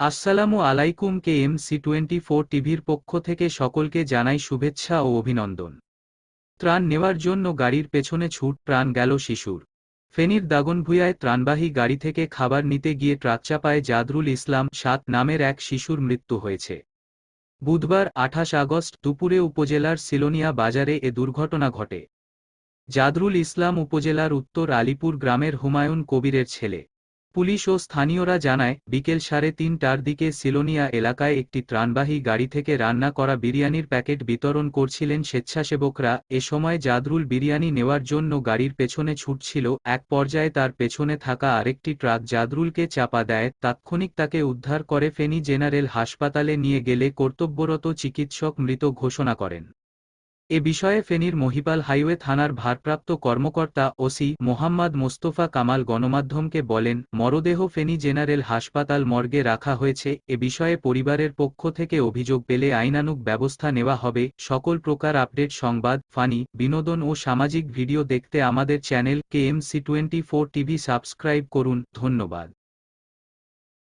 আসসালামু আলাইকুম K M C twenty four টিভির পক্ষ থেকে সকলকে জানাই শুভেচ্ছা ও অভিনন্দন। ত্রাণ নেওয়ার জন্য গাড়ির পেছনে ছুট প্রাণ গেল শিশুর। ফেনীর দাগনভূয়ায় ত্রাণবাহী গাড়ি থেকে খাবার নিতে গিয়ে ট্রাকচাপায় জাদরুল ইসলাম সাত নামের এক শিশুর মৃত্যু হয়েছে। বুধবার আঠাশ আগস্ট দুপুরে উপজেলার সিলোনিয়া বাজারে এ দুর্ঘটনা ঘটে। জাদরুল ইসলাম উপজেলার উত্তর আলিপুর গ্রামের হুমায়ুন কবিরের ছেলে। পুলিশ ও স্থানীয়রা জানায়, বিকেল সাড়ে তিনটার দিকে সিলোনিয়া এলাকায় একটি ত্রাণবাহী গাড়ি থেকে রান্না করা বিরিয়ানির প্যাকেট বিতরণ করছিলেন স্বেচ্ছাসেবকরা। এ সময় জাদরুল বিরিয়ানি নেওয়ার জন্য গাড়ির পেছনে ছুটছিল, এক পর্যায়ে তার পেছনে থাকা আরেকটি ট্রাক জাদরুলকে চাপা দেয়, তাৎক্ষণিক তাকে উদ্ধার করে ফেনী জেনারেল হাসপাতালে নিয়ে গেলে কর্তব্যরত চিকিৎসক মৃত ঘোষণা করেন। এ বিষয়ে ফেনীর মহিপাল হাইওয়ে থানার ভারপ্রাপ্ত কর্মকর্তা ওসি মোহাম্মদ মোস্তফা কামাল গণমাধ্যমকে বলেন, মরদেহ ফেনী জেনারেল হাসপাতাল মর্গে রাখা হয়েছে, এ বিষয়ে পরিবারের পক্ষ থেকে অভিযোগ পেলে আইনানুগ ব্যবস্থা নেওয়া হবে, সকল প্রকার আপডেট সংবাদ, ফানি, বিনোদন ও সামাজিক ভিডিও দেখতে আমাদের channel K M C twenty four TV subscribe করুন, ধন্যবাদ।